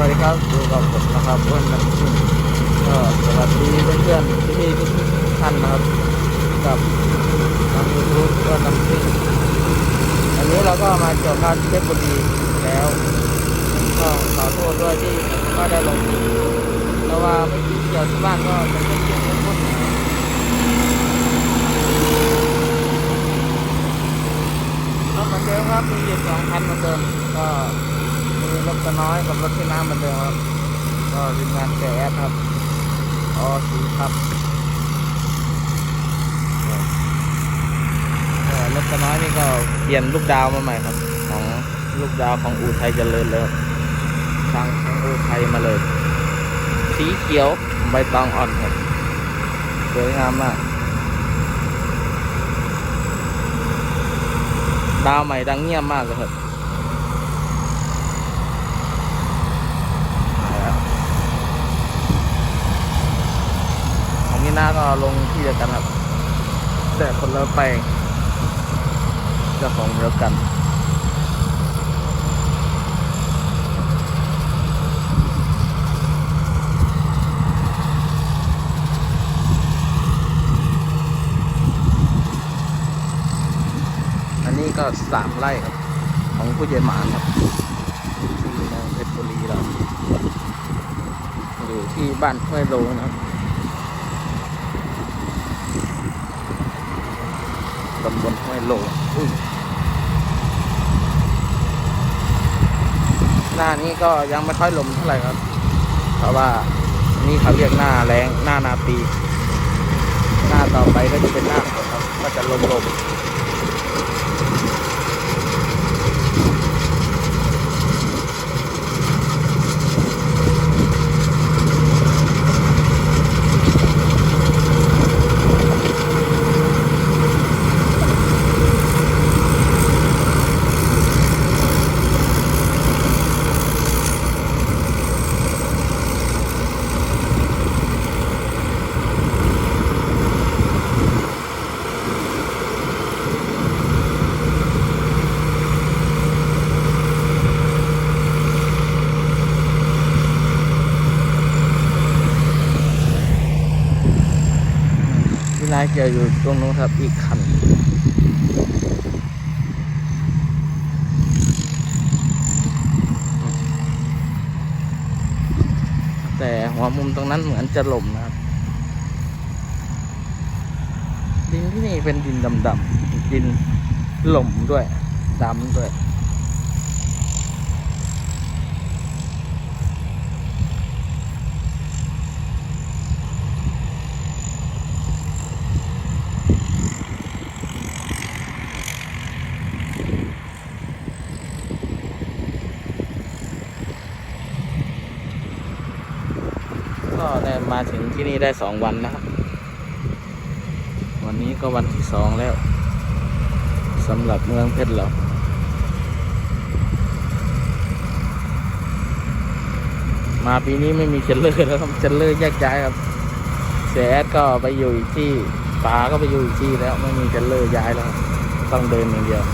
วัสดีครับดูกับผมนะครับอ้วนน้ำชิมก็สวัสดีเพื่อนๆพี่ๆทุกท่านนะครับกับทางยูทูบอ้วนน้ำชิมอันนี้เราก็มาจบการเพชรบุรีแล้วก็ขอโทษด้วยที่ก็ได้ลงเพราะว่าไม่คิดเกี่ยวที่บ้านก็เป็นเรื่องที่ไม่พูดนะครับรถเหมือนเดิมครับมีอยู่สองคันเหมือนเดิมก็ มีรถตะน้อยกับรถที่น้ำเหมือนเดิมครับก็ทีมงานแกแอดครับออสีครับรถตะน้อยนี่ก็เปลี่ยนลูกดาวมาใหม่ครับ ของลูกดาวของอูไทยเจริญเลยครับทางของอูไทยมาเลย สีเขียวใบตองอ่อนครับสวยงามมากดาวใหม่ดังเงียบมากเลยครับ ของมิน่าก็ลงที่เดียวกันครับ แต่คนละแปลงเจ้าของเดียวกันอันนี้ก็สามไร่ครับ ของผู้ใหญ่หมานครับที่เมืองเพชรบุรีเราอยู่ที่บ้านห้วยโลนะครับ ตำบลห้วยโลอุ้ยหน้านี้ก็ยังไม่ค่อยลมเท่าไหร่ครับ เพราะว่านี่เขาเรียกหน้าแรงหน้านาปี หน้าต่อไปก็จะเป็นหน้าฝนครับ ก็จะลมลมพี่ นาจออยู่ตรงนู้นครับอีกคันแต่หัวมุมตรงนั้นเหมือนจะหล่มนะครับ ดินที่นี่เป็นดินดำๆดินหล่มด้วยดำด้วย ก็ได้ มาถึงที่นี่ได้สองวันนะครับ วันนี้ก็วันที่สองแล้วสำหรับเมืองเพชรเรามาปีนี้ไม่มีเชลเลอร์แล้วครับเชลเลอร์แยกย้ายครับเสียแอดก็ไปอยู่อีกที่ป๋าก็ไปอยู่อีกที่แล้วไม่มีเชลเลอร์ย้ายแล้ว ต้องเดินอย่างเดียว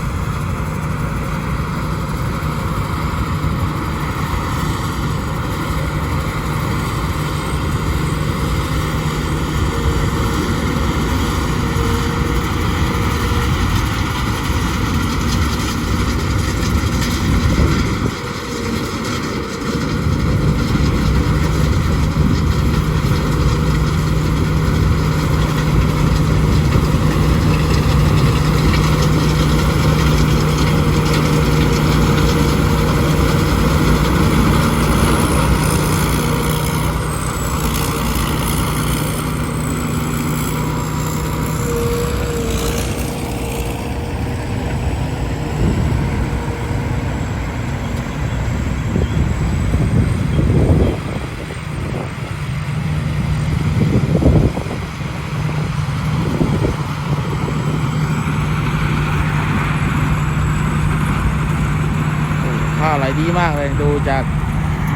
ข้าวไหลดีมากเลยดูจาก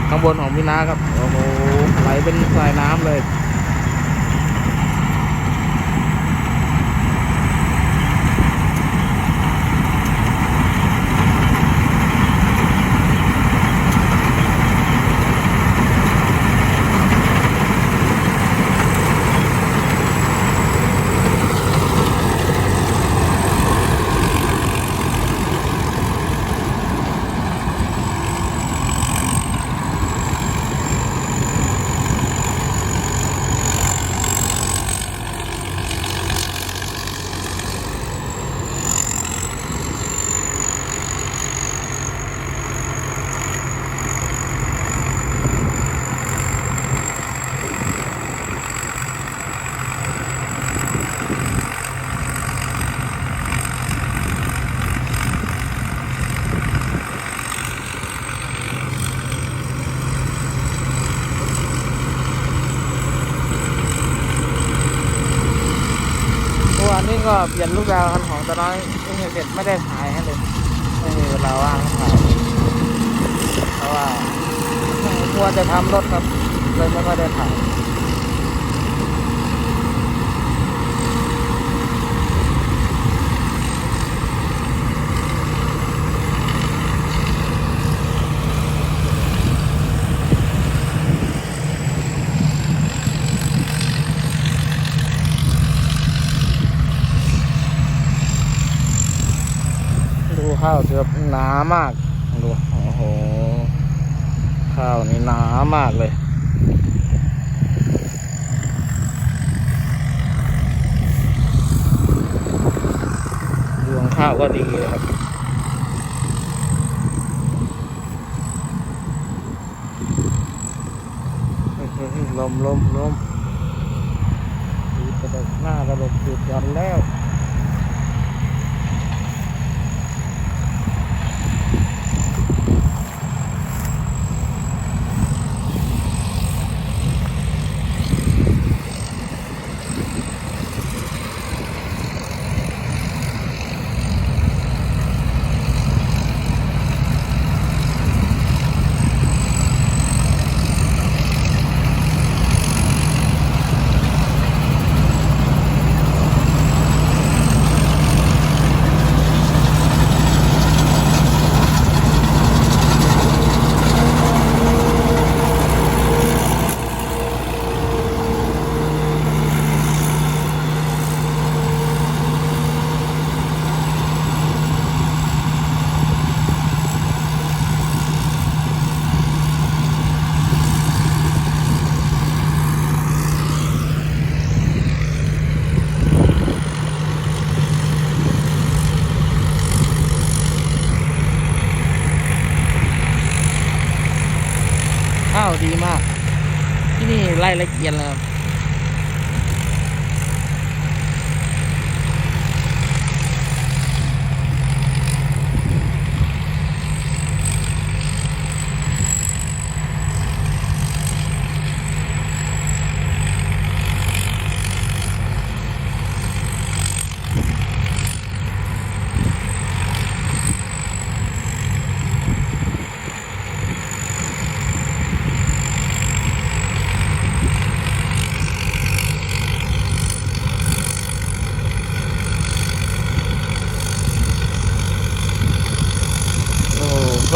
ข้างบนของพี่นาครับโอ้โหไหลเป็นสายน้ำเลย ก็ เปลี่ยนลูกยางคันของตอนน้อยไม่เสร็จไม่ได้ถ่ายให้เลยไม่มีเวลาว่างถ่ายเพราะว่ามัวจะทำรถครับเลยไม่ค่อยได้ถ่าย ดู ข้าวเกือบหนามากดูโอ้โห ข้าวนี่หนามากเลยรวงข้าวก็ดีครับลมลมลมดูกระดกหน้ากระดกจุดยันแล้ว ดีมาก ที่นี่ไล่ละเอียดเลย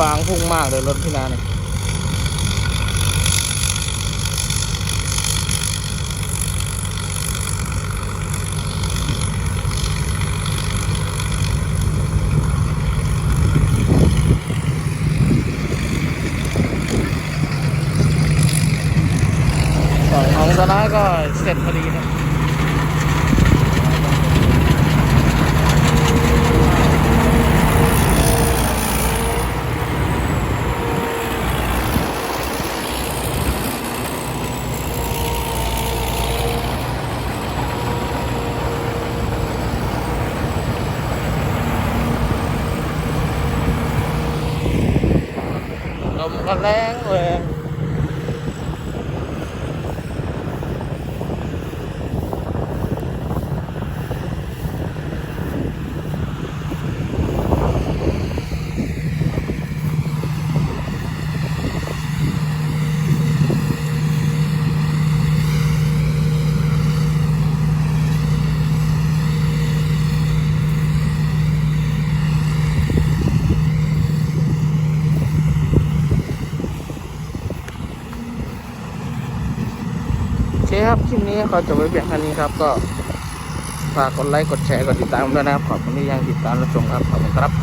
ฟางพุ่งมากเลยรถพี่นาเนี่ยฝั่งของตะน้อยก็เสร็จพอดีนะ ลมก็แรงเลย คครับคลิปนี้ขอจบไว้เพียงเท่านี้ครับ ก็ฝากกดไลค์กดแชร์กดติดตามด้วยนะครับขอบคุณที่ยังติดตามรับชมครับขอบคุณครับ